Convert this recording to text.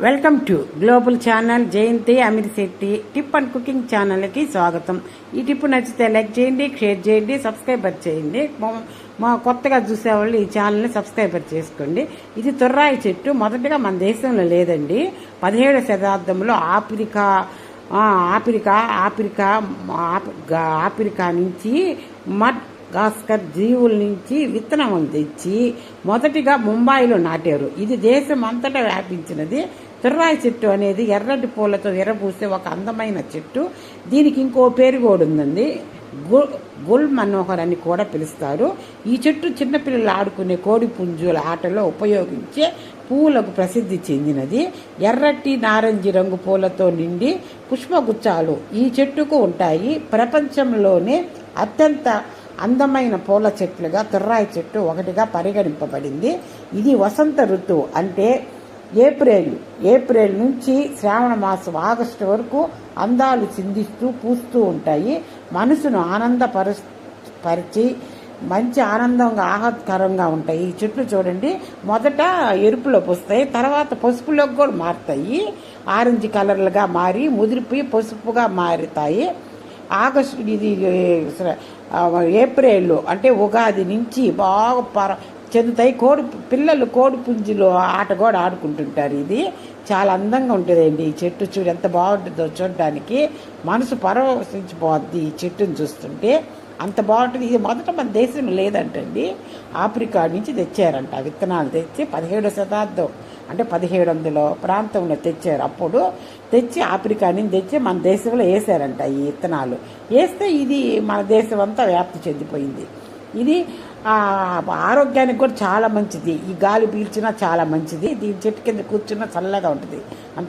Welcome to global channel Jayanti Amir Shetty tip and cooking ఛానల్కి స్వాగతం. ఈ tip నచ్చితే లైక్ చేయండి షేర్ చేయండి సబ్స్క్రైబర్ చేయండి. మా- కొత్తగా చూసేవాళ్ళు ఈ ఛానల్ని సబ్స్క్రైబర్ చేసుకోండి. ఇది తొర్రాయి చెట్టు మొదటగా మన దేశంలో లేదండి. పదిహేడవ శతాబ్దంలో ఆఫ్రికా ఆఫ్రికా ఆఫ్రికా ఆఫ్రికా నుంచి మట్ గాస్కర్ జీవుల నుంచి విత్తనం తెచ్చి మొదటిగా ముంబాయిలో నాటారు. ఇది దేశం అంతటా వ్యాపించినది. తుర్రాయి చెట్టు అనేది ఎర్రటి పూలతో విరబూసే ఒక అందమైన చెట్టు. దీనికి ఇంకో పేరు కూడా ఉందండి. గు- గుల్ మనోహర్ అని కూడా పిలుస్తారు. ఈ చెట్టు చిన్నపిల్లలు ఆడుకునే కోడి పుంజుల ఆటలో ఉపయోగించే పూలకు ప్రసిద్ధి చెందినది. ఎర్రటి నారంజి రంగు పూలతో నిండి పుష్పగుచ్చాలు ఈ చెట్టుకు ఉంటాయి. ప్రపంచంలోనే అత్యంత అందమైన పూల చెట్లుగా తుర్రాయి చెట్టు ఒకటిగా పరిగణింపబడింది. ఇది వసంత ఋతువు అంటే ఏప్రిల్ ఏప్రిల్ నుంచి శ్రావణ మాసం ఆగస్టు వరకు అందాలు చిందిస్తూ పూస్తూ ఉంటాయి. మనసును ఆనందపరు పరిచి మంచి ఆనందంగా ఆహ్లాదకరంగా ఉంటాయి. ఈ చెట్లు చూడండి. మొదట ఎరుపులోకి వస్తాయి తర్వాత పసుపులోకి కూడా మారుతాయి. ఆరెంజ్ కలర్లుగా మారి ముదిరిపోయి పసుపుగా మారుతాయి. ఆగస్టు ఇది ఏప్రిల్లో ఏప్రిల్ అంటే ఉగాది నుంచి బాగా పర చెందుతాయి. కోడి పిల్లలు కోడి పుంజులు ఆట కూడా ఆడుకుంటుంటారు ఇది. చాలా అందంగా ఉంటుందండి ఈ చెట్టు చూడు ఎంత బాగుంటుందో చూడడానికి. మనసు పరవశించిపోద్ది ఈ చెట్టుని చూస్తుంటే. అంత బాగుంటుంది. ఇది మొదట మన దేశం లేదంటండి. ఆఫ్రికా నుంచి తెచ్చారంట. విత్తనాలు తెచ్చి పదిహేడో శతాబ్దం అంటే పదిహేడు వందల ప్రాంతంలో తెచ్చారు. అప్పుడు తెచ్చి ఆఫ్రికా నుంచి తెచ్చి మన దేశంలో వేసారంట ఈ విత్తనాలు. వేస్తే ఇది మన దేశం అంతా వ్యాప్తి చెందిపోయింది. ఇది ఆరోగ్యానికి కూడా చాలా మంచిది. ఈ గాలి పీల్చినా చాలా మంచిది. దీని చెట్టు కింద కూర్చున్నా చల్లగా ఉంటుంది. అంత